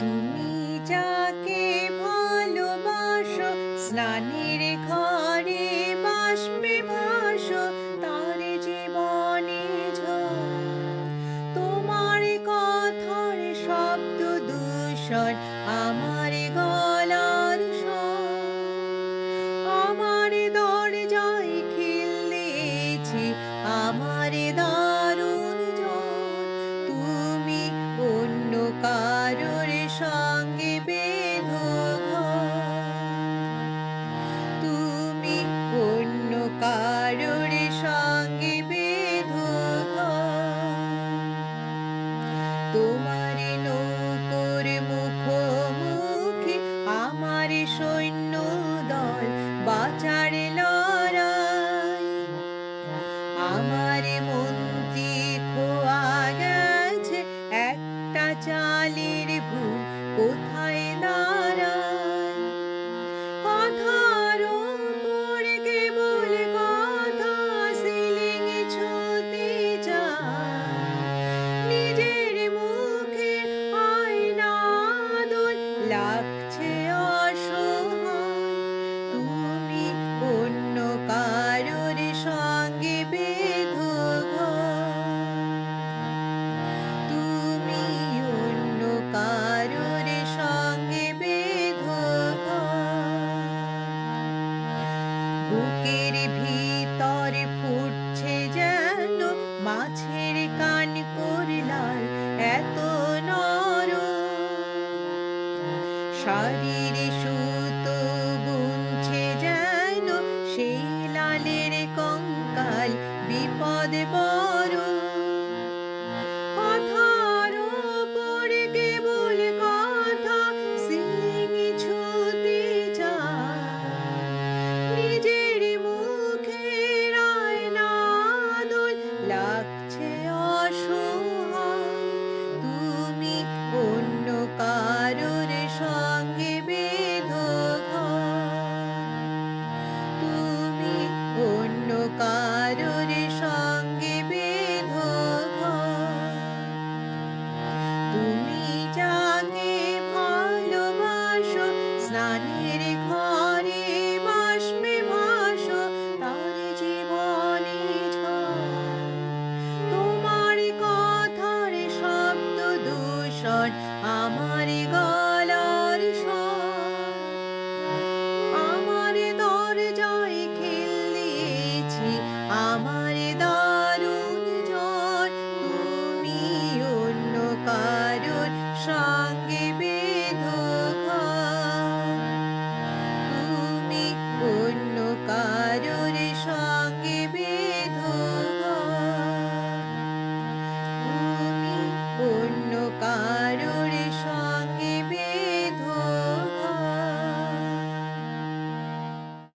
তুমি যাকে ভালোবাসো, স্নানের ঘরে বাসবে ভাসো, তার জীবনে তোমার কথার শব্দ দূষণ, আমার গলার আমার দরজায় খিল দিয়েছি, আমার দর তোমার বুকের ভিতর ফুটছে যেন মাছের কান করলার এত নর শরীর সুতো গুনছে যেন সেই লালের কঙ্কাল বিপদ বল Lord, Almighty